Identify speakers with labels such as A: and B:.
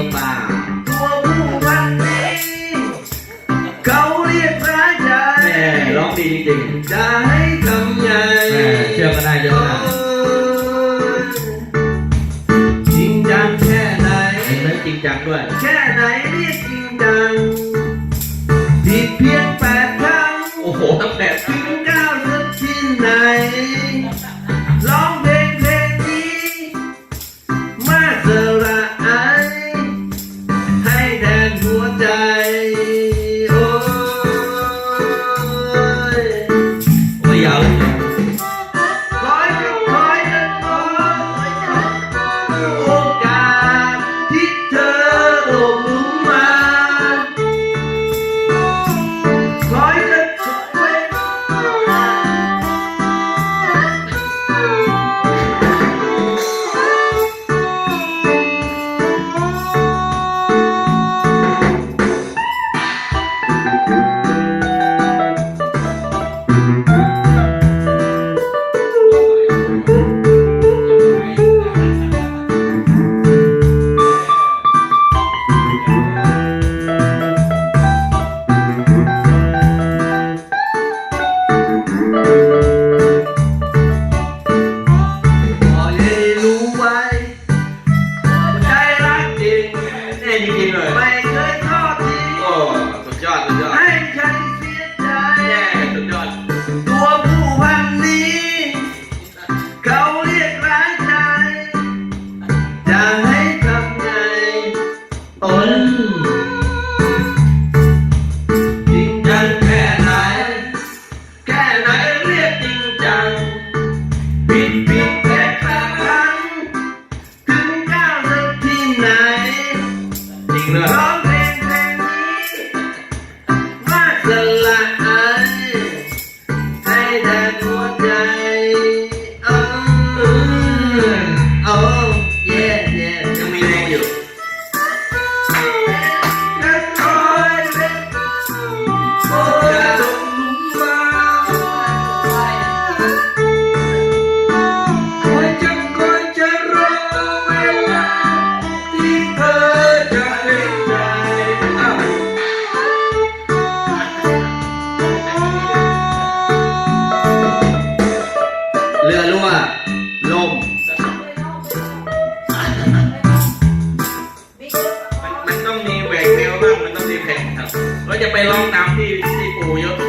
A: ือเปล่า
B: ตัวผู้พันนี้เขาเรียกร้ายใจแม่ร้อ
A: งดีจริง
B: จะให้ทำไงแม่เชื่อก็ได้เยอะมาจริงจังแค่ไหนเห็
A: จริงจังด้วย
B: แค่ไหนเรียกจริงจังผิดเพียงแปดครั้งโอ้
A: โหตั้งแปดครั้ จะไปร้องตามที่ที่ปู่ยศ